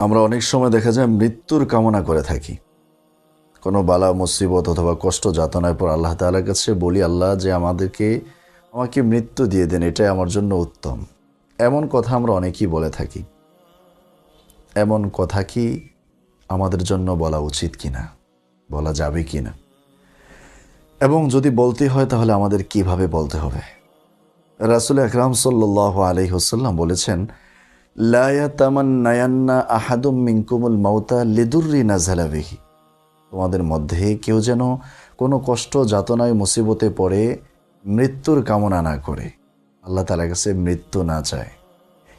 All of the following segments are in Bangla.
আমরা অনেক সময় দেখা যায় মৃত্যুর কামনা করে থাকি। কোনো বালা, মুসিবত অথবা কষ্ট যাতনার পর আল্লাহ তালার কাছে বলি, আল্লাহ যে আমাদেরকে, আমাকে মৃত্যু দিয়ে দেন, এটাই আমার জন্য উত্তম। এমন কথা আমরা অনেকেই বলে থাকি। এমন কথা কি আমাদের জন্য বলা উচিত কিনা? বলা যাবে কি না এবং যদি বলতে হয়, তাহলে আমাদের কীভাবে বলতে হবে? রাসুল আকরাম সাল্লাহ আলহিহসাল্লাম বলেছেন আহাদুম মিঙ্কুমুল তোমাদের মধ্যে কেউ যেন কোনো কষ্ট, যাতনায়, মুসিবতে পড়ে মৃত্যুর কামনা না করে। আল্লাহ তালা কাছে মৃত্যু না চায়।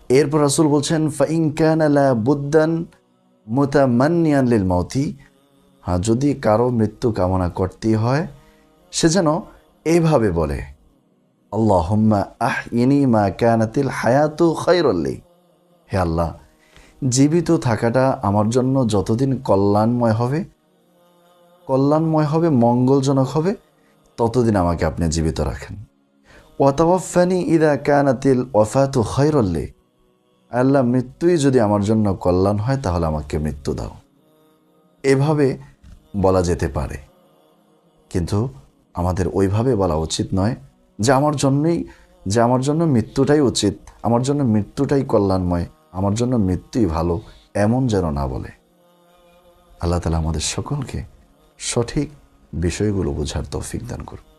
এরপর রাসুল বলছেন ফাইনকান আলা বুদ্দান মুতামান্নিয়ান লিল মাউতি। হ্যাঁ যদি কারও মৃত্যু কামনা করতেই হয়, সে যেন এইভাবে বলে, আল্লাহম্মা আহ ইনি মা কানাতিল হায়াতু খৈরল্লি হে আল্লাহ, জীবিত থাকাটা আমার জন্য যতদিন কল্যাণময় হবে কল্যাণময় হবে, মঙ্গলজনক হবে, ততদিন আমাকে আপনি জীবিত রাখেন। ওয়াতাওয়াফানি ইদা কানাতিল ওয়াফাতু খৈরল্লি আল্লাহ, মৃত্যুই যদি আমার জন্য কল্যাণ হয়, তাহলে আমাকে মৃত্যু দাও। এভাবে বলা যেতে পারে। কিন্তু আমাদের ওইভাবে বলা উচিত নয় যে আমার জন্যই, যে আমার জন্য মৃত্যুটাই উচিত, আমার জন্য মৃত্যুটাই কল্যাণময়। আমার জন্য মৃত্যুই ভালো, এমন যেন না বলে। আল্লাহ তালা আমাদের সকলকে সঠিক বিষয়গুলো বোঝার তৌফিক দান করুন